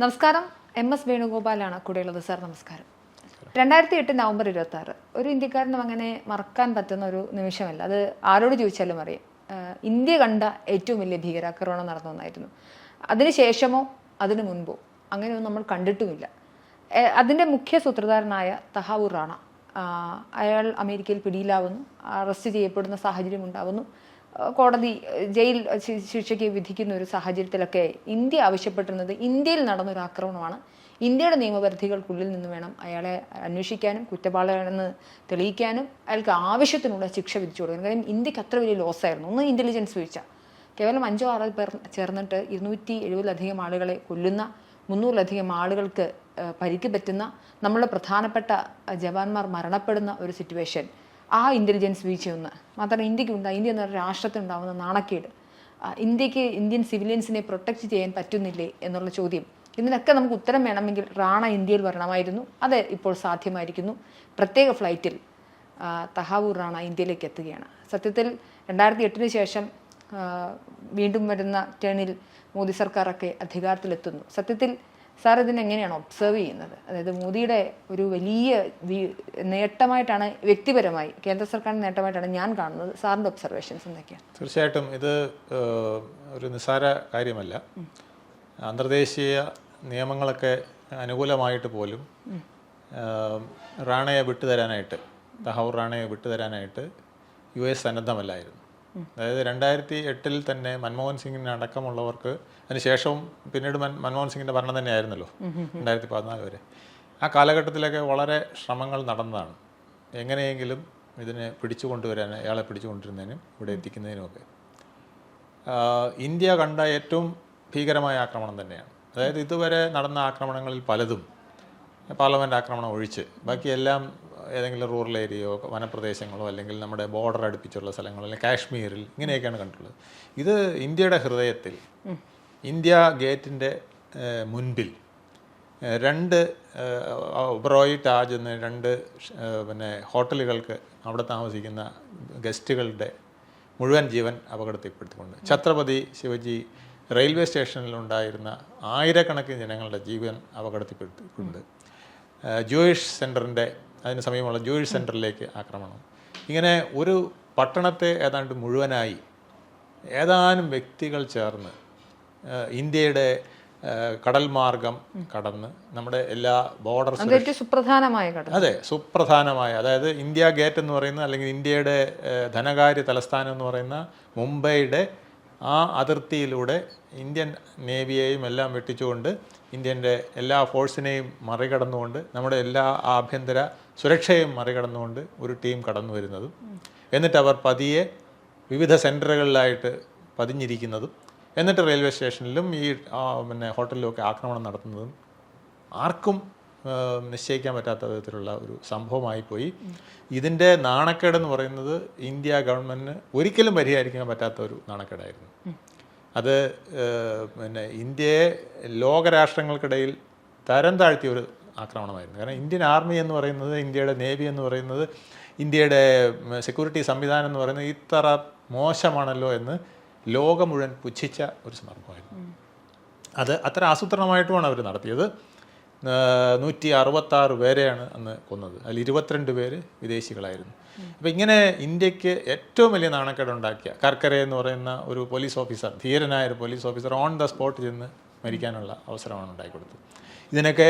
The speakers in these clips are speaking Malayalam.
നമസ്കാരം. എം എസ് വേണുഗോപാലാണ് കൂടെയുള്ളത്. സാർ നമസ്കാരം. രണ്ടായിരത്തി എട്ട് നവംബർ ഇരുപത്തി ആറ് ഒരു ഇന്ത്യക്കാരനും അങ്ങനെ മറക്കാൻ പറ്റുന്ന ഒരു നിമിഷമല്ല. അത് ആരോട് ചോദിച്ചാലും അറിയാം. ഇന്ത്യ കണ്ട ഏറ്റവും വലിയ ഭീകരാക്രമണം നടന്ന ഒന്നായിരുന്നു. അതിനുശേഷമോ അതിനു മുൻപോ അങ്ങനെയൊന്നും നമ്മൾ കണ്ടിട്ടുമില്ല. അതിന്റെ മുഖ്യ സൂത്രധാരനായ തഹാവൂർ റാണ അയാൾ അമേരിക്കയിൽ പിടിയിലാവുന്നു. അറസ്റ്റ് ചെയ്യപ്പെടുന്ന സാഹചര്യം ഉണ്ടാവുന്നു. കോടതി ജയിൽ ശിക്ഷയ്ക്ക് വിധിക്കുന്ന ഒരു സാഹചര്യത്തിലൊക്കെ ഇന്ത്യ ആവശ്യപ്പെട്ടിരുന്നത് ഇന്ത്യയിൽ നടന്നൊരു ആക്രമണമാണ്. ഇന്ത്യയുടെ നിയമപരിധികൾക്കുള്ളിൽ നിന്ന് വേണം അയാളെ അന്വേഷിക്കാനും കുറ്റവാളിയാണെന്ന് തെളിയിക്കാനും അയാൾക്ക് ആവശ്യത്തിനുള്ള ശിക്ഷ വിധിച്ചു കൊടുക്കാൻ കാര്യം ഇന്ത്യയ്ക്ക് അത്ര വലിയ ലോസ് ആയിരുന്നു. ഒന്ന് ഇന്റലിജൻസ് വീഴ്ച. കേവലം അഞ്ചോ ആറോ പേർ ചേർന്നിട്ട് ഇരുന്നൂറ്റി എഴുപതിലധികം ആളുകളെ കൊല്ലുന്ന മുന്നൂറിലധികം ആളുകൾക്ക് പരിക്ക് പറ്റുന്ന നമ്മളുടെ പ്രധാനപ്പെട്ട ജവാന്മാർ മരണപ്പെടുന്ന ഒരു സിറ്റുവേഷൻ ആ ഇന്റലിജൻസ് വീഴ്ചയൊന്ന് മാത്രമല്ല ഇന്ത്യയ്ക്ക് ഉണ്ട് ഇന്ത്യ എന്ന രാഷ്ട്രത്തിനുണ്ടാകുന്ന നാണക്കേട്. ഇന്ത്യയ്ക്ക് ഇന്ത്യൻ സിവിലിയൻസിനെ പ്രൊട്ടക്റ്റ് ചെയ്യാൻ പറ്റുന്നില്ലേ എന്നുള്ള ചോദ്യം. ഇതിനൊക്കെ നമുക്ക് ഉത്തരം വേണമെങ്കിൽ റാണ ഇന്ത്യയിൽ വരണമായിരുന്നു. അത് ഇപ്പോൾ സാധ്യമായിരിക്കുന്നു. പ്രത്യേക ഫ്ലൈറ്റിൽ തഹാവൂർ റാണ ഇന്ത്യയിലേക്ക് എത്തുകയാണ്. സത്യത്തിൽ രണ്ടായിരത്തി എട്ടിന് ശേഷം വീണ്ടും വരുന്ന ടേണിൽ മോദി സർക്കാരൊക്കെ അധികാരത്തിലെത്തുന്നു. സത്യത്തിൽ സാർ ഇതിനെങ്ങനെയാണ് ഒബ്സർവ് ചെയ്യുന്നത്? അതായത് മോദിയുടെ ഒരു വലിയ നേട്ടമായിട്ടാണ് വ്യക്തിപരമായി കേന്ദ്ര സർക്കാരിന്റെ നേട്ടമായിട്ടാണ് ഞാൻ കാണുന്നത്. സാറിന്റെ ഒബ്സർവേഷൻസ് എന്തൊക്കെയാണ്? തീർച്ചയായിട്ടും ഇത് ഒരു നിസ്സാര കാര്യമല്ല. അന്തർദേശീയ നിയമങ്ങളൊക്കെ അനുകൂലമായിട്ട് പോലും റാണയെ വിട്ടുതരാനായിട്ട് തഹൗർ റാണയെ വിട്ടുതരാനായിട്ട് യു എസ് സന്നദ്ധമല്ലായിരുന്നു. അതായത് രണ്ടായിരത്തി എട്ടിൽ തന്നെ മൻമോഹൻ സിംഗിന് അടക്കമുള്ളവർക്ക് അതിനുശേഷവും പിന്നീട് മൻമോഹൻ സിംഗിന്റെ ഭരണം തന്നെയായിരുന്നല്ലോ രണ്ടായിരത്തി പതിനാല് വരെ. ആ കാലഘട്ടത്തിലൊക്കെ വളരെ ശ്രമങ്ങൾ നടന്നതാണ്. എങ്ങനെയെങ്കിലും ഇതിനെ പിടിച്ചു കൊണ്ടുവരാൻ അയാളെ പിടിച്ചു കൊണ്ടുവരുന്നതിനും ഇവിടെ എത്തിക്കുന്നതിനുമൊക്കെ. ഇന്ത്യ കണ്ട ഏറ്റവും ഭീകരമായ ആക്രമണം തന്നെയാണ്. അതായത് ഇതുവരെ നടന്ന ആക്രമണങ്ങളിൽ പലതും പാർലമെന്റ് ആക്രമണം ഒഴിച്ച് ബാക്കിയെല്ലാം ഏതെങ്കിലും റൂറൽ ഏരിയയോ വനപ്രദേശങ്ങളോ അല്ലെങ്കിൽ നമ്മുടെ ബോർഡർ അടുപ്പിച്ചുള്ള സ്ഥലങ്ങളോ അല്ലെങ്കിൽ കാശ്മീരിൽ ഇങ്ങനെയൊക്കെയാണ് കണ്ടിട്ടുള്ളത്. ഇത് ഇന്ത്യയുടെ ഹൃദയത്തിൽ ഇന്ത്യ ഗേറ്റിന്റെ മുൻപിൽ രണ്ട് ഒബ്രോയി താജ് എന്ന രണ്ട് പിന്നെ ഹോട്ടലുകൾക്ക് അവിടെ താമസിക്കുന്ന ഗസ്റ്റുകളുടെ മുഴുവൻ ജീവൻ അപകടത്തിൽപ്പെടുത്തിക്കൊണ്ട്. ഛത്രപതി ശിവജി റെയിൽവേ സ്റ്റേഷനിലുണ്ടായിരുന്ന ആയിരക്കണക്കിന് ജനങ്ങളുടെ ജീവൻ അപകടത്തിൽപ്പെടുത്തിക്കൊണ്ട്. ഏഹ് ജൂയിഷ് സെന്ററിന്റെ അതിന് സമീപമുള്ള ജൂയിഷ് സെന്ററിലേക്ക് ആക്രമണം. ഇങ്ങനെ ഒരു പട്ടണത്തെ ഏതാണ്ട് മുഴുവനായി ഏതാനും വ്യക്തികൾ ചേർന്ന് ഇന്ത്യയുടെ കടൽ മാർഗം കടന്ന് നമ്മുടെ എല്ലാ ബോർഡർ സുപ്രധാനമായ അതെ സുപ്രധാനമായ. അതായത് ഇന്ത്യ ഗേറ്റ് എന്ന് പറയുന്ന അല്ലെങ്കിൽ ഇന്ത്യയുടെ ധനകാര്യ തലസ്ഥാനം എന്ന് പറയുന്ന മുംബൈയുടെ ആ അതിർത്തിയിലൂടെ ഇന്ത്യൻ നേവിയെയും എല്ലാം വെട്ടിച്ചുകൊണ്ട് ഇന്ത്യന്റെ എല്ലാ ഫോഴ്സിനെയും മറികടന്നുകൊണ്ട് നമ്മുടെ എല്ലാ ആഭ്യന്തര സുരക്ഷയും മറികടന്നുകൊണ്ട് ഒരു ടീം കടന്നു വരുന്നതും എന്നിട്ട് അവർ പതിയെ വിവിധ സെന്ററുകളിലായിട്ട് പതിഞ്ഞിരിക്കുന്നതും എന്നിട്ട് റെയിൽവേ സ്റ്റേഷനിലും ഈ പിന്നെ ഹോട്ടലിലും ഒക്കെ ആക്രമണം നടത്തുന്നതും ആർക്കും നിശ്ചയിക്കാൻ പറ്റാത്ത വിധത്തിലുള്ള ഒരു സംഭവമായി പോയി. ഇതിന്റെ നാണക്കേടെന്ന് പറയുന്നത് ഇന്ത്യ ഗവൺമെന്റിന് ഒരിക്കലും പരിഹരിക്കാൻ പറ്റാത്ത ഒരു നാണക്കേടായിരുന്നു. അത് പിന്നെ ഇന്ത്യയെ ലോകരാഷ്ട്രങ്ങൾക്കിടയിൽ തരം താഴ്ത്തിയ ഒരു ആക്രമണമായിരുന്നു. കാരണം ഇന്ത്യൻ ആർമി എന്ന് പറയുന്നത് ഇന്ത്യയുടെ നേവി എന്ന് പറയുന്നത് ഇന്ത്യയുടെ സെക്യൂരിറ്റി സംവിധാനം എന്ന് പറയുന്നത് ഇത്ര മോശമാണല്ലോ എന്ന് ലോകം മുഴുവൻ പുച്ഛിച്ച ഒരു സന്ദർഭമായിരുന്നു. അത് അത്ര ആസൂത്രണമായിട്ടുമാണ് അവർ നടത്തിയത്. നൂറ്റി അറുപത്താറ് പേരെയാണ് അന്ന് കൊന്നത്. അതിൽ ഇരുപത്തിരണ്ട് പേര് വിദേശികളായിരുന്നു. അപ്പോൾ ഇങ്ങനെ ഇന്ത്യയ്ക്ക് ഏറ്റവും വലിയ നാണക്കേടുണ്ടാക്കിയ കർക്കരെ എന്ന് പറയുന്ന ഒരു പോലീസ് ഓഫീസർ ധീരനായ ഒരു police officer on the spot ചെന്ന് മരിക്കാനുള്ള അവസരമാണ് ഉണ്ടാക്കിക്കൊടുത്തത് ഇതിനൊക്കെ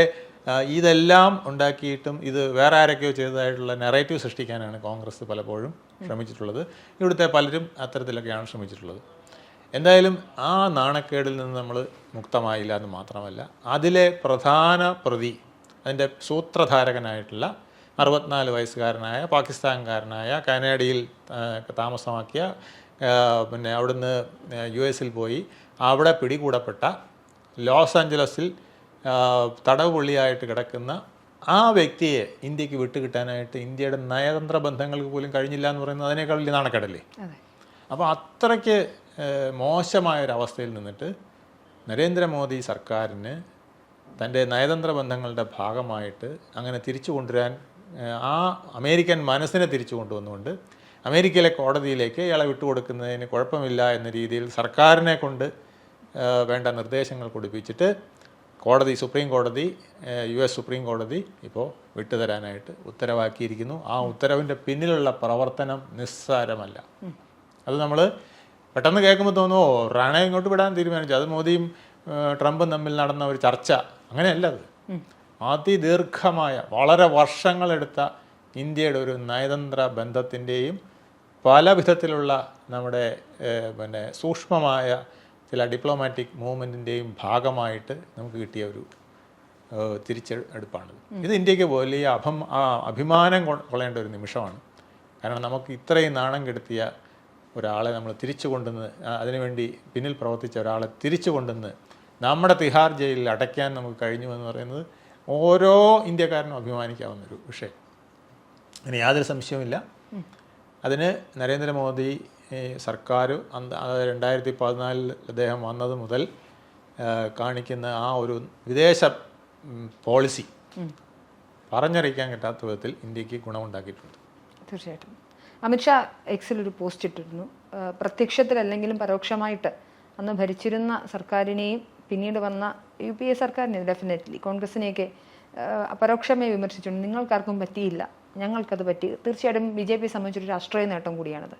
ഇതെല്ലാം ഉണ്ടാക്കിയിട്ടും ഇത് വേറെ ആരൊക്കെയോ ചെയ്തതായിട്ടുള്ള നെറേറ്റീവ് സൃഷ്ടിക്കാനാണ് കോൺഗ്രസ് പലപ്പോഴും ശ്രമിച്ചിട്ടുള്ളത്. ഇവിടുത്തെ പലരും അത്തരത്തിലൊക്കെയാണ് ശ്രമിച്ചിട്ടുള്ളത്. എന്തായാലും ആ നാണക്കേടിൽ നിന്ന് നമ്മൾ മുക്തമായില്ല എന്ന് മാത്രമല്ല അതിലെ പ്രധാന പ്രതി അതിന്റെ സൂത്രധാരകനായിട്ടുള്ള അറുപത്തിനാല് വയസ്സുകാരനായ പാകിസ്ഥാൻകാരനായ കാനഡയിൽ താമസമാക്കിയ പിന്നെ അവിടുന്ന് യു എസിൽ പോയി അവിടെ പിടികൂടപ്പെട്ട ലോസ് ആഞ്ചലസിൽ ആ, തടവ് പുള്ളിയായിട്ട് കിടക്കുന്ന ആ വ്യക്തിയെ ഇന്ത്യയ്ക്ക് വിട്ടുകിട്ടാനായിട്ട് ഇന്ത്യയുടെ നയതന്ത്ര ബന്ധങ്ങൾക്ക് പോലും കഴിഞ്ഞില്ല എന്ന് പറയുന്നത് അതിനേക്കാൾ വലിയ നാണക്കേടല്ലേ? അപ്പോൾ അത്രയ്ക്ക് മോശമായ ഒരവസ്ഥയിൽ നിന്നിട്ട് നരേന്ദ്രമോദി സർക്കാരിന് തന്റെ നയതന്ത്ര ബന്ധങ്ങളുടെ ഭാഗമായിട്ട് അങ്ങനെ തിരിച്ചു കൊണ്ടുവരാൻ ആ അമേരിക്കൻ മനസ്സിനെ തിരിച്ചു കൊണ്ടുവന്നുകൊണ്ട് അമേരിക്കയിലെ കോടതിയിലേക്ക് ഇയാളെ വിട്ടുകൊടുക്കുന്നതിന് കുഴപ്പമില്ല എന്ന രീതിയിൽ സർക്കാരിനെ കൊണ്ട് വേണ്ട നിർദ്ദേശങ്ങൾ കൊടുപ്പിച്ചിട്ട് കോടതി സുപ്രീം കോടതി യു എസ് സുപ്രീം കോടതി ഇപ്പോൾ വിട്ടുതരാനായിട്ട് ഉത്തരവാക്കിയിരിക്കുന്നു. ആ ഉത്തരവിന്റെ പിന്നിലുള്ള പ്രവർത്തനം നിസ്സാരമല്ല. അത് നമ്മൾ പെട്ടെന്ന് കേൾക്കുമ്പോൾ തോന്നുമോ റാണെ ഇങ്ങോട്ട് വിടാൻ തീരുമാനിച്ചു. അത് മോദിയും ട്രംപും തമ്മിൽ നടന്ന ഒരു ചർച്ച. അങ്ങനെയല്ല അത്. അതിദീർഘമായ വളരെ വർഷങ്ങളെടുത്ത ഇന്ത്യയുടെ ഒരു നയതന്ത്ര ബന്ധത്തിന്റെയും പല വിധത്തിലുള്ള നമ്മുടെ പിന്നെ സൂക്ഷ്മമായ ചില ഡിപ്ലോമാറ്റിക് മൂവ്മെന്റിന്റെയും ഭാഗമായിട്ട് നമുക്ക് കിട്ടിയ ഒരു തിരിച്ചെടുപ്പാണ് തിരിച്ചെടുപ്പാണിത് ഇത് ഇന്ത്യയ്ക്ക് വലിയ അഭം അഭിമാനം കൊള്ളേണ്ട ഒരു നിമിഷമാണ്. കാരണം നമുക്ക് ഇത്രയും നാണം കെടുത്തിയ ഒരാളെ നമ്മൾ തിരിച്ചു കൊണ്ടുവന്ന് അതിനുവേണ്ടി പിന്നിൽ പ്രവർത്തിച്ച ഒരാളെ തിരിച്ചു കൊണ്ടുവന്ന് നമ്മുടെ തിഹാർ ജയിലിൽ അടയ്ക്കാൻ നമുക്ക് കഴിഞ്ഞു എന്ന് പറയുന്നത് ഓരോ ഇന്ത്യക്കാരനും അഭിമാനിക്കാവുന്നൊരു വിഷയം. അതിന് യാതൊരു സംശയവുമില്ല. അതിന് നരേന്ദ്രമോദി സർക്കാർ അതായത് രണ്ടായിരത്തി പതിനാലിൽ അദ്ദേഹം വന്നത് മുതൽ കാണിക്കുന്ന ആ ഒരു വിദേശ പോളിസി പറഞ്ഞറിയിക്കാൻ കിട്ടാത്ത വിധത്തിൽ ഇന്ത്യയ്ക്ക് ഗുണമുണ്ടാക്കിയിട്ടുണ്ട്. തീർച്ചയായിട്ടും. അമിത്ഷാ എക്സിൽ ഒരു പോസ്റ്റ് ഇട്ടിരുന്നു. പ്രത്യക്ഷത്തിലല്ലെങ്കിലും പരോക്ഷമായിട്ട് അന്ന് ഭരിച്ചിരുന്ന സർക്കാരിനെയും പിന്നീട് വന്ന യു പി എ സർക്കാരിനെ ഡെഫിനറ്റ്ലി കോൺഗ്രസിനെയൊക്കെ പരോക്ഷമായി വിമർശിച്ചിട്ടുണ്ട്. നിങ്ങൾക്കാർക്കും പറ്റിയില്ല. ഞങ്ങൾക്കത് പറ്റി. തീർച്ചയായിട്ടും ബി ജെ പി സംബന്ധിച്ചൊരു രാഷ്ട്രീയ നേട്ടം കൂടിയാണത്.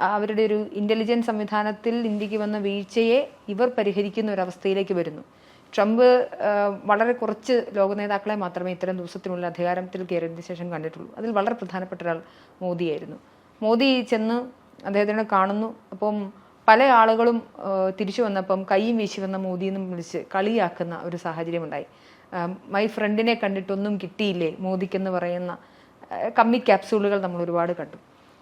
അവരുടെ ഒരു ഇന്റലിജൻസ് സംവിധാനത്തിൽ ഇന്ത്യയ്ക്ക് വന്ന വീഴ്ചയെ ഇവർ പരിഹരിക്കുന്ന ഒരു അവസ്ഥയിലേക്ക് വരുന്നു. ട്രംപ് വളരെ കുറച്ച് ലോക നേതാക്കളെ മാത്രമേ ഇത്തരം ദിവസത്തിനുള്ള അധികാരത്തിൽ കയറിയതിനു ശേഷം കണ്ടിട്ടുള്ളൂ. അതിൽ വളരെ പ്രധാനപ്പെട്ട ഒരാൾ മോദിയായിരുന്നു. മോദി ചെന്ന് അദ്ദേഹത്തിനെ കാണുന്നു. അപ്പം പല ആളുകളും തിരിച്ചു വന്നപ്പം കൈയും വീശി വന്ന മോദി എന്നും വിളിച്ച് കളിയാക്കുന്ന ഒരു സാഹചര്യമുണ്ടായി. മൈ ഫ്രണ്ടിനെ കണ്ടിട്ടൊന്നും കിട്ടിയില്ലേ മോദിക്കെന്ന് പറയുന്ന കമ്മി ക്യാപ്സ്യൂളുകൾ നമ്മൾ ഒരുപാട് കണ്ടു.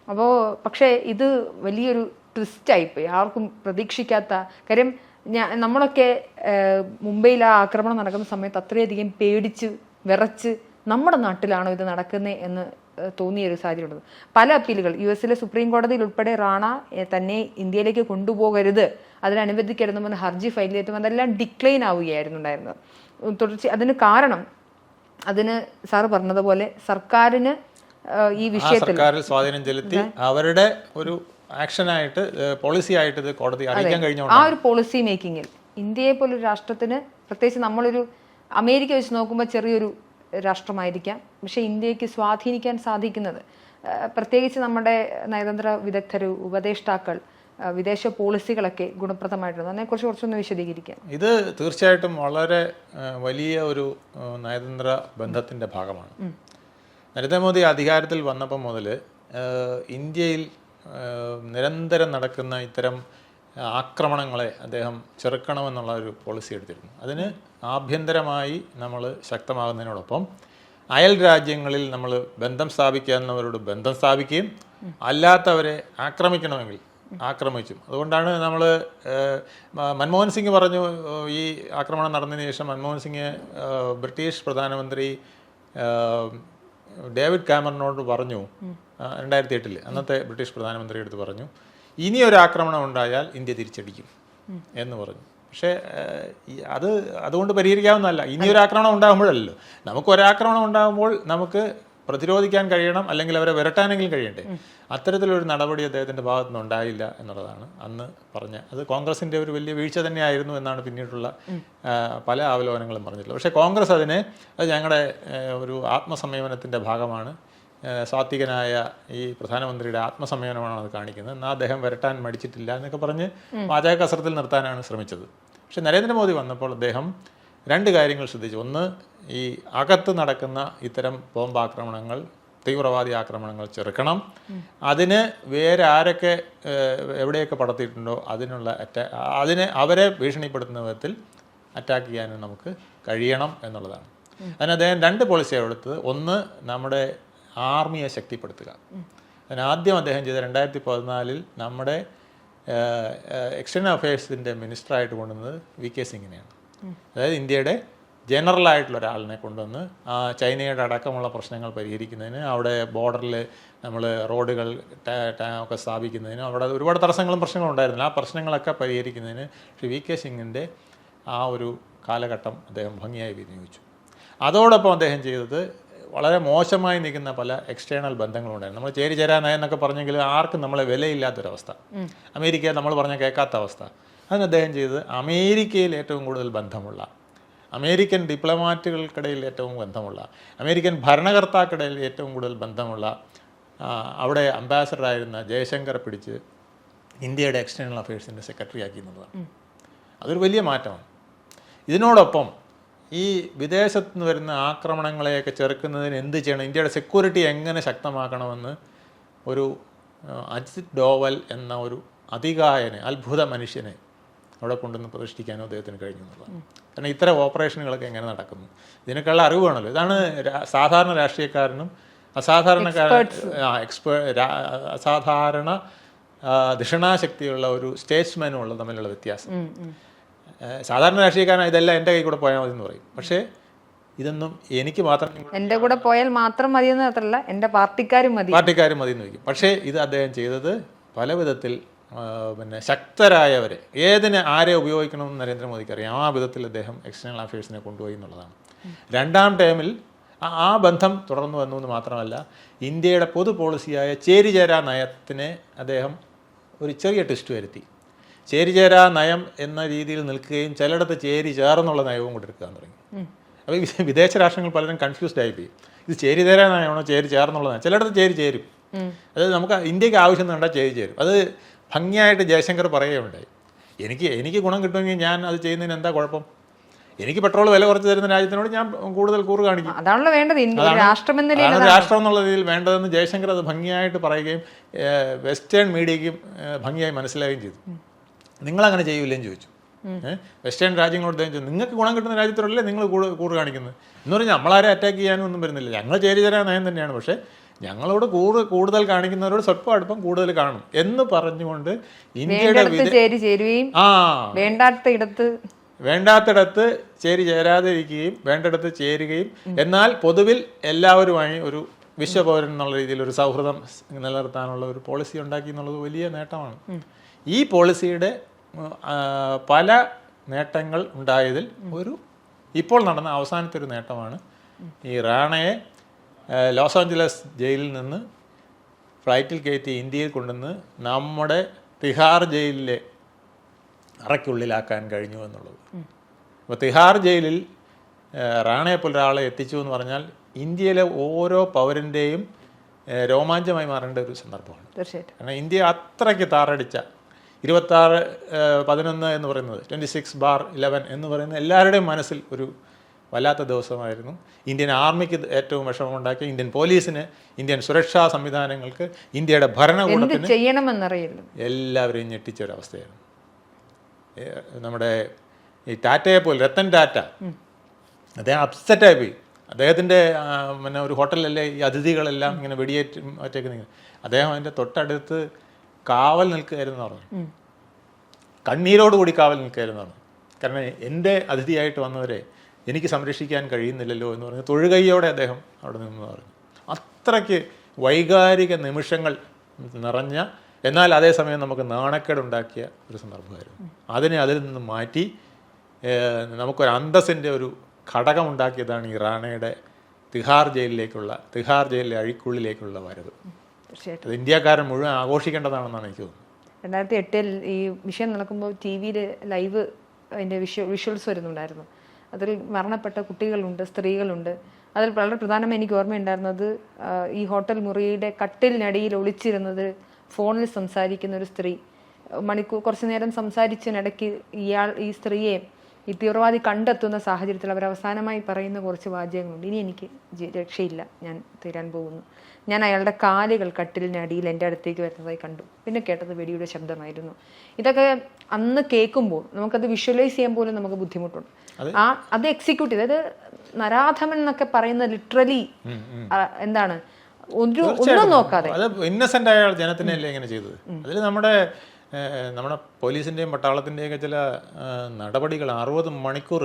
അപ്പോൾ പക്ഷേ ഇത് വലിയൊരു ട്വിസ്റ്റായിപ്പോയി. ആർക്കും പ്രതീക്ഷിക്കാത്ത കാര്യം ഞാൻ നമ്മളൊക്കെ മുംബൈയിൽ ആ ആക്രമണം നടക്കുന്ന സമയത്ത് അത്രയധികം പേടിച്ച് വിറച്ച് നമ്മുടെ നാട്ടിലാണോ ഇത് നടക്കുന്നത് എന്ന് തോന്നിയ ഒരു സാഹചര്യമുള്ളത്. പല അപ്പീലുകൾ യു എസിലെ സുപ്രീം കോടതിയിൽ ഉൾപ്പെടെ റാണ തന്നെ ഇന്ത്യയിലേക്ക് കൊണ്ടുപോകരുത് അതിനനുവദിക്കരുതുമെന്ന് ഹർജി ഫയൽ ചെയ്തിട്ടും അതെല്ലാം ഡിക്ലൈൻ ആവുകയായിരുന്നു ഉണ്ടായിരുന്നത്. തുടർച്ച അതിന് കാരണം അതിന് സാറ് പറഞ്ഞതുപോലെ സർക്കാരിന് ഈ വിഷയത്തിൽ സ്വാധീനം ചെലുത്തി അവരുടെ ഒരു ആക്ഷനായിട്ട് പോളിസി ആയിട്ട് ഇത് കോടതി അറിയിക്കാൻ കഴിഞ്ഞോണ്ട് ആ ഒരു പോളിസി മേക്കിങ്ങിൽ ഇന്ത്യയെ പോലൊരു രാഷ്ട്രത്തിന് പ്രത്യേകിച്ച് നമ്മളൊരു അമേരിക്ക വെച്ച് നോക്കുമ്പോൾ ചെറിയൊരു രാഷ്ട്രമായിരിക്കാം. പക്ഷേ ഇന്ത്യയ്ക്ക് സ്വാധീനിക്കാൻ സാധിക്കുന്നത് പ്രത്യേകിച്ച് നമ്മുടെ നയതന്ത്ര വിദഗ്ധർ ഉപദേഷ്ടാക്കൾ വിദേശ പോളിസികളൊക്കെ ഗുണപ്രദമായിട്ടുണ്ട്. അതിനെക്കുറിച്ച് കുറച്ചൊന്ന് വിശദീകരിക്കാം. ഇത് തീർച്ചയായിട്ടും വളരെ വലിയ ഒരു നയതന്ത്ര ബന്ധത്തിന്റെ ഭാഗമാണ്. നരേന്ദ്രമോദി അധികാരത്തിൽ വന്നപ്പോൾ മുതൽ ഇന്ത്യയിൽ നിരന്തരം നടക്കുന്ന ഇത്തരം ആക്രമണങ്ങളെ അദ്ദേഹം ചെറുക്കണമെന്നുള്ള ഒരു പോളിസി എടുത്തിരുന്നു. അതിന് ആഭ്യന്തരമായി നമ്മൾ ശക്തമാകുന്നതിനോടൊപ്പം അയൽ രാജ്യങ്ങളിൽ നമ്മൾ ബന്ധം സ്ഥാപിക്കാവുന്നവരോട് ബന്ധം സ്ഥാപിക്കുകയും അല്ലാത്തവരെ ആക്രമിക്കണമെങ്കിൽ ആക്രമിച്ചു. അതുകൊണ്ടാണ് നമ്മൾ മൻമോഹൻ സിംഗ് പറഞ്ഞു ഈ ആക്രമണം നടന്നതിന് ശേഷം മൻമോഹൻ സിംഗ് ബ്രിട്ടീഷ് പ്രധാനമന്ത്രി ഡേവിഡ് കാമറിനോട് പറഞ്ഞു രണ്ടായിരത്തി എട്ടിൽ അന്നത്തെ ബ്രിട്ടീഷ് പ്രധാനമന്ത്രി എടുത്ത് പറഞ്ഞു ഇനി ഒരു ആക്രമണം ഉണ്ടായാൽ ഇന്ത്യ തിരിച്ചടിക്കും എന്ന് പറഞ്ഞു. പക്ഷേ അത് അതുകൊണ്ട് പരിഹരിക്കാവുന്നതല്ല. ഇനി ഒരു ആക്രമണം ഉണ്ടാകുമ്പോഴല്ലോ നമുക്ക് ഒരാക്രമണം ഉണ്ടാകുമ്പോൾ നമുക്ക് പ്രതിരോധിക്കാൻ കഴിയണം അല്ലെങ്കിൽ അവരെ വിരട്ടാനെങ്കിലും കഴിയണ്ടേ. അത്തരത്തിലൊരു നടപടി അദ്ദേഹത്തിന്റെ ഭാഗത്തു നിന്ന് ഉണ്ടായില്ല എന്നുള്ളതാണ് അന്ന് പറഞ്ഞ. അത് കോൺഗ്രസിന്റെ ഒരു വലിയ വീഴ്ച തന്നെയായിരുന്നു എന്നാണ് പിന്നീടുള്ള പല അവലോകനങ്ങളും പറഞ്ഞിട്ടുള്ളത്. പക്ഷേ കോൺഗ്രസ് അതിനെ അത് ഞങ്ങളുടെ ഒരു ആത്മസംയമനത്തിന്റെ ഭാഗമാണ്. സാത്വികനായ ഈ പ്രധാനമന്ത്രിയുടെ ആത്മസംയമനമാണ് അത് കാണിക്കുന്നത്. എന്നാൽ അദ്ദേഹം വരട്ടാൻ മടിച്ചിട്ടില്ല എന്നൊക്കെ പറഞ്ഞ് വാചക കസരത്തിൽ നിർത്താനാണ് ശ്രമിച്ചത്. പക്ഷെ നരേന്ദ്രമോദി വന്നപ്പോൾ അദ്ദേഹം രണ്ട് കാര്യങ്ങൾ ശ്രദ്ധിച്ചു. ഒന്ന് ഈ അകത്ത് നടക്കുന്ന ഇത്തരം ബോംബാക്രമണങ്ങൾ തീവ്രവാദി ആക്രമണങ്ങൾ ചെറുക്കണം. അതിന് വേറെ ആരൊക്കെ എവിടെയൊക്കെ പടർത്തിയിട്ടുണ്ടോ അതിനുള്ള അറ്റാ അതിനെ അവരെ ഭീഷണിപ്പെടുത്തുന്ന വിധത്തിൽ അറ്റാക്ക് ചെയ്യാനും നമുക്ക് കഴിയണം എന്നുള്ളതാണ്. അതിന് അദ്ദേഹം രണ്ട് പോളിസിയാണ് എടുത്തത്. ഒന്ന് നമ്മുടെ ആർമിയെ ശക്തിപ്പെടുത്തുക. അതിനാദ്യം അദ്ദേഹം ചെയ്ത രണ്ടായിരത്തി പതിനാലിൽ നമ്മുടെ എക്സ്റ്റേണൽ അഫയേഴ്സിന്റെ മിനിസ്റ്ററായിട്ട് കൊണ്ടുവന്നത് വി കെ സിംഗിനെയാണ്. അതായത് ഇന്ത്യയുടെ ജനറലായിട്ടുള്ള ഒരാളിനെ കൊണ്ടുവന്ന് ആ ചൈനയുടെ അടക്കമുള്ള പ്രശ്നങ്ങൾ പരിഹരിക്കുന്നതിന് അവിടെ ബോർഡറിൽ നമ്മൾ റോഡുകൾ ഒക്കെ സ്ഥാപിക്കുന്നതിനും അവിടെ ഒരുപാട് തടസ്സങ്ങളും പ്രശ്നങ്ങളും ഉണ്ടായിരുന്നില്ല. ആ പ്രശ്നങ്ങളൊക്കെ പരിഹരിക്കുന്നതിന് ശ്രീ വി കെ സിംഗിന്റെ ആ ഒരു കാലഘട്ടം അദ്ദേഹം ഭംഗിയായി വിനിയോഗിച്ചു. അതോടൊപ്പം അദ്ദേഹം ചെയ്തത് വളരെ മോശമായി നിൽക്കുന്ന പല എക്സ്റ്റേണൽ ബന്ധങ്ങളുണ്ടായിരുന്നു. നമ്മൾ ചേരി ചേരാ നയെന്നൊക്കെ പറഞ്ഞെങ്കിൽ ആർക്കും നമ്മളെ വിലയില്ലാത്തൊരവസ്ഥ. അമേരിക്ക നമ്മൾ പറഞ്ഞ കേൾക്കാത്ത അവസ്ഥ. അതിന് അദ്ദേഹം ചെയ്തത് അമേരിക്കയിൽ ഏറ്റവും കൂടുതൽ ബന്ധമുള്ള അമേരിക്കൻ ഡിപ്ലോമാറ്റുകൾക്കിടയിൽ ഏറ്റവും ബന്ധമുള്ള അമേരിക്കൻ ഭരണകർത്താക്കിടയിൽ ഏറ്റവും കൂടുതൽ ബന്ധമുള്ള അവിടെ അംബാസഡറായിരുന്ന ജയശങ്കറെ പിടിച്ച് ഇന്ത്യയുടെ എക്സ്റ്റേണൽ അഫയേഴ്സിന്റെ സെക്രട്ടറി ആക്കി എന്നുള്ളതാണ്. അതൊരു വലിയ മാറ്റമാണ്. ഇതിനോടൊപ്പം ഈ വിദേശത്ത് നിന്ന് വരുന്ന ആക്രമണങ്ങളെയൊക്കെ ചെറുക്കുന്നതിന് എന്ത് ചെയ്യണം? ഇന്ത്യയുടെ സെക്യൂരിറ്റി എങ്ങനെ ശക്തമാക്കണമെന്ന് ഒരു അജിത് ഡോവൽ എന്ന ഒരു അതികായനെ അത്ഭുത മനുഷ്യനെ അവിടെ കൊണ്ടുവന്ന് പ്രതിഷ്ഠിക്കാനും അദ്ദേഹത്തിന് കഴിഞ്ഞു എന്നുള്ളതാണ് കാരണം ഇത്തരം ഓപ്പറേഷനുകളൊക്കെ എങ്ങനെ നടക്കുന്നു? ഇതിനൊക്കെയുള്ള അറിവ് വേണമല്ലോ. ഇതാണ് സാധാരണ രാഷ്ട്രീയക്കാരനും അസാധാരണക്കാരൻ എക്സ്പേ അസാധാരണ ദക്ഷിണാശക്തിയുള്ള ധിഷണാശക്തിയുള്ള ഒരു സ്റ്റേറ്റ്സ്മാനും ഉള്ള തമ്മിലുള്ള വ്യത്യാസം. സാധാരണ രാഷ്ട്രീയക്കാരൻ ഇതെല്ലാം എന്റെ കൈ കൂടെ പോയാൽ മതി എന്ന് പറയും. പക്ഷേ ഇതൊന്നും എനിക്ക് മാത്രം എന്റെ കൂടെ പോയാൽ മാത്രം മതി എന്ന് മാത്രമല്ല എന്റെ പാർട്ടിക്കാരും മതി. പാർട്ടിക്കാരും മതി എന്ന് വയ്ക്കും പക്ഷേ ഇത് അദ്ദേഹം ചെയ്തത് പല വിധത്തിൽ പിന്നെ ശക്തരായവരെ ഏതിന് ആരെ ഉപയോഗിക്കണമെന്ന് നരേന്ദ്രമോദിക്ക് അറിയാം. ആ വിധത്തിൽ അദ്ദേഹം എക്സ്റ്റേണൽ അഫയേഴ്സിനെ കൊണ്ടുപോയി എന്നുള്ളതാണ്. രണ്ടാം ടേമിൽ ആ- ബന്ധം തുടർന്നു വന്നു എന്ന് മാത്രമല്ല ഇന്ത്യയുടെ പൊതു പോളിസിയായ ചേരിചേരാ നയത്തിനെ അദ്ദേഹം ഒരു ചെറിയ ട്വിസ്റ്റ് വരുത്തി. ചേരിചേരാ നയം എന്ന രീതിയിൽ നിൽക്കുകയും ചിലയിടത്ത് ചേരി ചേർന്നുള്ള നയവും കൂടെ എടുക്കാൻ തുടങ്ങി. അപ്പോൾ വിദേശ രാഷ്ട്രങ്ങൾ പലരും കൺഫ്യൂസ്ഡ് ആയിപ്പോയി ഇത് ചേരി ചേരാ നയമാണോ ചേരി ചേർന്നുള്ള നയം? ചിലയിടത്ത് ചേരി ചേരും. അതായത് നമുക്ക് ഇന്ത്യയ്ക്ക് ആവശ്യം കണ്ടാൽ ചേരി ചേരും. അത് ഭംഗിയായിട്ട് ജയശങ്കർ പറയുകയുണ്ടായി. എനിക്ക് എനിക്ക് ഗുണം കിട്ടുമെങ്കിൽ ഞാൻ അത് ചെയ്യുന്നതിന് എന്താ കുഴപ്പം? എനിക്ക് പെട്രോൾ വില കുറച്ച് തരുന്ന രാജ്യത്തിനോട് ഞാൻ കൂടുതൽ കൂറ് കാണിക്കും. അതാണല്ലോ വേണ്ടത്. രാഷ്ട്രം എന്നുള്ള രീതിയിൽ വേണ്ടതെന്ന് ജയശങ്കർ അത് ഭംഗിയായിട്ട് പറയുകയും വെസ്റ്റേൺ മീഡിയയ്ക്കും ഭംഗിയായി മനസ്സിലാവുകയും ചെയ്തു. നിങ്ങളങ്ങനെ ചെയ്യൂലേന്ന് ചോദിച്ചു. ഏഹ്, വെസ്റ്റേൺ രാജ്യങ്ങളോട് ചോദിച്ചു നിങ്ങൾക്ക് ഗുണം കിട്ടുന്ന രാജ്യത്തോടല്ലേ നിങ്ങൾ കൂറ് കാണിക്കുന്നത്? എന്ന് പറഞ്ഞാൽ നമ്മളാരെ അറ്റാക്ക് ചെയ്യാനും ഒന്നും വരുന്നില്ല. ഞങ്ങൾ ചേരി തരാൻ നയം തന്നെയാണ്. പക്ഷേ ഞങ്ങളോട് കൂറ് കൂടുതൽ കാണിക്കുന്നവരോട് സ്വല്പം അടുപ്പം കൂടുതൽ കാണും എന്ന് പറഞ്ഞുകൊണ്ട് ഇന്ത്യയുടെ ആ. വേണ്ടാത്ത ഇടത്ത് വേണ്ടാത്തിടത്ത് ചേരി ചേരാതിരിക്കുകയും വേണ്ടിടത്ത് ചേരുകയും എന്നാൽ പൊതുവിൽ എല്ലാവരുമായി ഒരു വിശ്വപൗരൻ എന്നുള്ള രീതിയിൽ ഒരു സൗഹൃദം നിലനിർത്താനുള്ള ഒരു പോളിസി ഉണ്ടാക്കി എന്നുള്ളത് വലിയ നേട്ടമാണ്. ഈ പോളിസിയുടെ പല നേട്ടങ്ങൾ ഉണ്ടായതിൽ ഒരു ഇപ്പോൾ നടന്ന അവസാനത്തെ ഒരു നേട്ടമാണ് ഈ റാണയെ ലോസ് ആഞ്ചലസ് ജയിലിൽ നിന്ന് ഫ്ലൈറ്റിൽ കയറ്റി ഇന്ത്യയിൽ കൊണ്ടുവന്ന് നമ്മുടെ തിഹാർ ജയിലിലെ അറയ്ക്കുള്ളിലാക്കാൻ കഴിഞ്ഞു എന്നുള്ളത്. അപ്പോൾ തിഹാർ ജയിലിൽ റാണയെ പോലെ ഒരാളെ എത്തിച്ചു എന്ന് പറഞ്ഞാൽ ഇന്ത്യയിലെ ഓരോ പൗരന്റെയും രോമാഞ്ചമായി മാറേണ്ട ഒരു സന്ദർഭമാണ്. തീർച്ചയായിട്ടും. കാരണം ഇന്ത്യ അത്രയ്ക്ക് താറടിച്ച ഇരുപത്താറ് പതിനൊന്ന് എന്ന് പറയുന്നത് ട്വന്റി സിക്സ് ബാർ ഇലവൻ എന്ന് പറയുന്ന എല്ലാവരുടെയും മനസ്സിൽ ഒരു വല്ലാത്ത ദിവസമായിരുന്നു. ഇന്ത്യൻ ആർമിക്ക് ഏറ്റവും വിഷമമുണ്ടാക്കി ഇന്ത്യൻ പോലീസിന് ഇന്ത്യൻ സുരക്ഷാ സംവിധാനങ്ങൾക്ക് ഇന്ത്യയുടെ ഭരണകൂടത്തിന് ചെയ്യണമെന്നറിയില്ല. എല്ലാവരെയും അവസ്ഥയായിരുന്നു നമ്മുടെ ഈ ടാറ്റയെ പോലെ രത്തൻ ടാറ്റ. അദ്ദേഹം അപ്സെറ്റായി പോയി. അദ്ദേഹത്തിന്റെ പിന്നെ ഒരു ഹോട്ടലിലല്ലേ ഈ അതിഥികളെല്ലാം ഇങ്ങനെ വെടിയേറ്റ് നിൽക്കുന്നത് അദ്ദേഹം അതിന്റെ തൊട്ടടുത്ത് കാവൽ നിൽക്കുകയായിരുന്നു പറഞ്ഞു. കണ്ണീരോടുകൂടി കാവൽ നിൽക്കുകയായിരുന്നു പറഞ്ഞു. കാരണം എന്റെ അതിഥിയായിട്ട് വന്നവരെ എനിക്ക് സംരക്ഷിക്കാൻ കഴിയുന്നില്ലല്ലോ എന്ന് പറഞ്ഞ് തൊഴുകൈയോടെ അദ്ദേഹം അവിടെ നിന്ന് പറഞ്ഞു. അത്രയ്ക്ക് വൈകാരിക നിമിഷങ്ങൾ നിറഞ്ഞ എന്നാൽ അതേസമയം നമുക്ക് നാണക്കേടുണ്ടാക്കിയ ഒരു സന്ദർഭമായിരുന്നു. അതിനെ അതിൽ നിന്ന് മാറ്റി നമുക്കൊരു അന്തസ്സിന്റെ ഒരു ഘടകമുണ്ടാക്കിയതാണ് ഈ റാണയുടെ തിഹാർ ജയിലിലേക്കുള്ള തിഹാർ ജയിലിലെ അഴിക്കുള്ളിലേക്കുള്ള വരവ്. തീർച്ചയായിട്ടും. ഇന്ത്യക്കാരൻ മുഴുവൻ ആഘോഷിക്കേണ്ടതാണെന്നാണ് എനിക്ക് തോന്നുന്നത്. രണ്ടായിരത്തി എട്ടിൽ ഈ വിഷയം നടക്കുമ്പോൾ ടി വിയിൽ ലൈവ് അതിന്റെ വിഷ്വ വിഷ്വൽസ് വരുന്നുണ്ടായിരുന്നു. അതിൽ മരണപ്പെട്ട കുട്ടികളുണ്ട് സ്ത്രീകളുണ്ട്. അതിൽ വളരെ പ്രധാനമായി എനിക്ക് ഓർമ്മയുണ്ടായിരുന്നത് ഈ ഹോട്ടൽ മുറിയുടെ കട്ടിലിനടിയിൽ ഒളിച്ചിരുന്നത് ഫോണിൽ സംസാരിക്കുന്ന ഒരു സ്ത്രീ. മണിക്കൂർ കുറച്ചു നേരം സംസാരിച്ചതിനിടയ്ക്ക് ഇയാൾ ഈ സ്ത്രീയെ ഈ തീവ്രവാദി കണ്ടെത്തുന്ന സാഹചര്യത്തിൽ അവർ അവസാനമായി പറയുന്ന കുറച്ച് വാചകങ്ങളുണ്ട്. ഇനി എനിക്ക് രക്ഷയില്ല. ഞാൻ തീരാൻ പോകുന്നു. ഞാൻ അയാളുടെ കാലുകൾ കട്ടിലിനടിയിൽ എന്റെ അടുത്തേക്ക് വരുന്നതായി കണ്ടു. പിന്നെ കേട്ടത് വെടിയുടെ ശബ്ദമായിരുന്നു. ഇതൊക്കെ അന്ന് കേൾക്കുമ്പോൾ നമുക്കത് വിഷ്വലൈസ് ചെയ്യാൻ പോലും നമുക്ക് ബുദ്ധിമുട്ടുണ്ട്. ആ അത് എക്സിക്യൂട്ട് ചെയ്ത് അതായത് നരാധമൻ എന്നൊക്കെ പറയുന്ന ലിറ്ററലി എന്താണ്? ഒരു ഒന്നും നോക്കാതെ. ഇന്നസെന്റ് ആയ ജനത്തിനല്ലേ ഇങ്ങനെ ചെയ്തത്? അതിൽ നമ്മുടെ നമ്മുടെ പോലീസിന്റെയും പട്ടാളത്തിന്റെയൊക്കെ ചില നടപടികൾ അറുപത് മണിക്കൂർ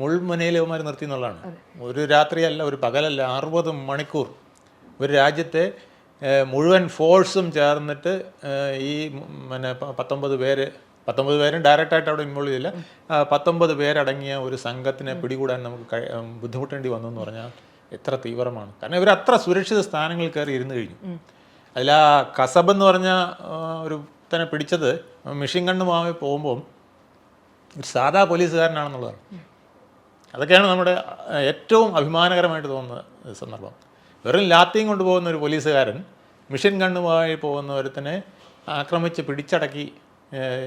മുൾമുനയിലവന്മാർ നിർത്തി എന്നുള്ളതാണ്. ഒരു രാത്രിയല്ല ഒരു പകലല്ല അറുപത് മണിക്കൂർ ഒരു രാജ്യത്തെ മുഴുവൻ ഫോഴ്സും ചേർന്നിട്ട് ഈ പിന്നെ പത്തൊമ്പത് പേര് പത്തൊമ്പത് പേരും ഡയറക്റ്റായിട്ട് അവിടെ ഇൻവോൾവ് ചെയ്തില്ല. പത്തൊമ്പത് പേരടങ്ങിയ ഒരു സംഘത്തിനെ പിടികൂടാൻ നമുക്ക് ബുദ്ധിമുട്ടേണ്ടി വന്നു എന്ന് പറഞ്ഞാൽ എത്ര തീവ്രമാണ്. കാരണം ഇവർ അത്ര സുരക്ഷിത സ്ഥാനങ്ങളിൽ കയറി ഇരുന്ന് കഴിഞ്ഞു. അതിൽ ആ കസബ് എന്ന് പറഞ്ഞ ഒരു തന്നെ പിടിച്ചത് മെഷീൻ കണ്ണുമായി പോകുമ്പം ഒരു സാധാ പോലീസുകാരനാണെന്നുള്ളതാണ്. അതൊക്കെയാണ് നമ്മുടെ ഏറ്റവും അഭിമാനകരമായിട്ട് തോന്നുന്ന സന്ദർഭം. വെറും ലാത്തിയും കൊണ്ടുപോകുന്ന ഒരു പോലീസുകാരൻ മിഷൻ ഗണ്ണുമായി പോകുന്ന ഒരുത്തനെ ആക്രമിച്ച് പിടിച്ചടക്കി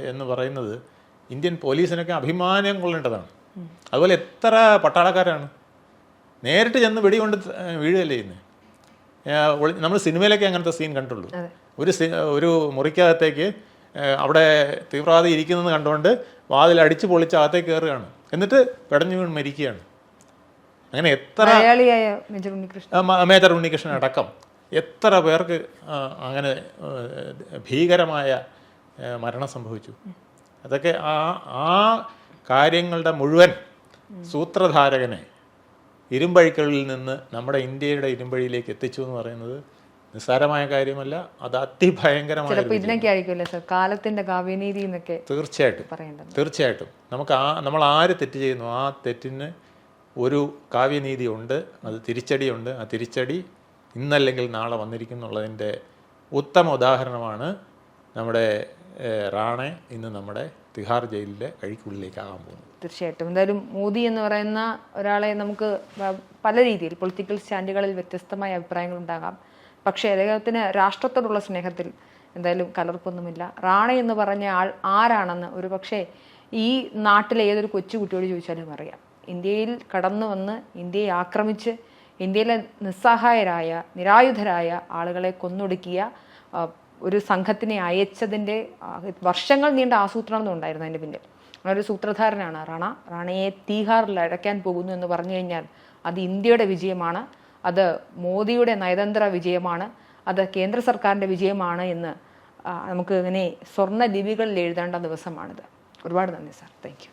എന്ന് പറയുന്നത് ഇന്ത്യൻ പോലീസിനൊക്കെ അഭിമാനം കൊള്ളേണ്ടതാണ്. അതുപോലെ എത്ര പട്ടാളക്കാരാണ്. നേരിട്ട് ചെന്ന് വെടികൊണ്ട് വീഴുകയല്ലേ ചെയ്യുന്നത് നമ്മൾ സിനിമയിലൊക്കെ അങ്ങനത്തെ സീൻ കണ്ടുള്ളൂ ഒരു സി ഒരു മുറിക്കകത്തേക്ക് അവിടെ തീവ്രവാദി ഇരിക്കുന്നത് കണ്ടുകൊണ്ട് വാതിൽ അടിച്ചു പൊളിച്ച് അകത്തേക്ക് കയറുകയാണ് എന്നിട്ട് പെടഞ്ഞു വീണ് മരിക്കുകയാണ്. അങ്ങനെ എത്ര മേജർ ഉണ്ണികൃഷ്ണൻ. അടക്കം എത്ര പേർക്ക് അങ്ങനെ ഭീകരമായ മരണം സംഭവിച്ചു. അതൊക്കെ ആ ആ കാര്യങ്ങളുടെ മുഴുവൻ സൂത്രധാരകനെ ഇരുമ്പഴിക്കളിൽ നിന്ന് നമ്മുടെ ഇന്ത്യയുടെ ഇരുമ്പഴിയിലേക്ക് എത്തിച്ചു എന്ന് പറയുന്നത് നിസ്സാരമായ കാര്യമല്ല അത് അതിഭയങ്കരമായ ചിലപ്പോൾ ഇതിനൊക്കെ ആയിരിക്കുമല്ലേ സർ കാലത്തിന്റെ കാവ്യനീതി എന്നൊക്കെ തീർച്ചയായിട്ടും. തീർച്ചയായിട്ടും. നമുക്ക് ആ നമ്മൾ ആര് തെറ്റ് ചെയ്യുന്നു ആ തെറ്റിന് ഒരു കാവ്യനീതി ഉണ്ട് അത് തിരിച്ചടിയുണ്ട്. ആ തിരിച്ചടി ഇന്നല്ലെങ്കിൽ നാളെ വന്നിരിക്കുന്നുള്ളതിന്റെ ഉത്തമ ഉദാഹരണമാണ് നമ്മുടെ റാണെ ഇന്ന് നമ്മുടെ തിഹാർ ജയിലിലെ കഴിക്കുള്ളിലേക്കാകാൻ പോകുന്നത്. തീർച്ചയായിട്ടും. എന്തായാലും മോദി എന്ന് പറയുന്ന ഒരാളെ നമുക്ക് പല രീതിയിൽ പൊളിറ്റിക്കൽ സ്റ്റാൻഡുകളിൽ വ്യത്യസ്തമായ അഭിപ്രായങ്ങൾ ഉണ്ടാകാം. പക്ഷേ അദ്ദേഹത്തിന് രാഷ്ട്രത്തോടുള്ള സ്നേഹത്തിൽ എന്തായാലും കലർപ്പൊന്നുമില്ല. റാണ എന്ന് പറഞ്ഞ ആൾ ആരാണെന്ന് ഒരു പക്ഷേ ഈ നാട്ടിലെ ഏതൊരു കൊച്ചുകുട്ടിയോട് ചോദിച്ചാലും അറിയാം. ഇന്ത്യയിൽ കടന്നു വന്ന് ഇന്ത്യയെ ആക്രമിച്ച് ഇന്ത്യയിലെ നിസ്സഹായരായ നിരായുധരായ ആളുകളെ കൊന്നൊടുക്കിയ ഒരു സംഘത്തിനെ അയച്ചതിന്റെ വർഷങ്ങൾ നീണ്ട ആസൂത്രണം ഉണ്ടായിരുന്നു അതിന്റെ പിന്നിൽ. ഒരു സൂത്രധാരനാണ് റാണ. റാണയെ തീഹാറിൽ അഴയ്ക്കാൻ പോകുന്നു എന്ന് പറഞ്ഞു കഴിഞ്ഞാൽ അത് ഇന്ത്യയുടെ വിജയമാണ്. അത് മോദിയുടെ നയതന്ത്ര വിജയമാണ് അത് കേന്ദ്ര സർക്കാരിന്റെ വിജയമാണ് എന്ന് നമുക്ക് ഇങ്ങനെ സ്വർണ ലിപികളിൽ എഴുതേണ്ട ദിവസമാണിത്. ഒരുപാട് നന്ദി സാർ. Thank you.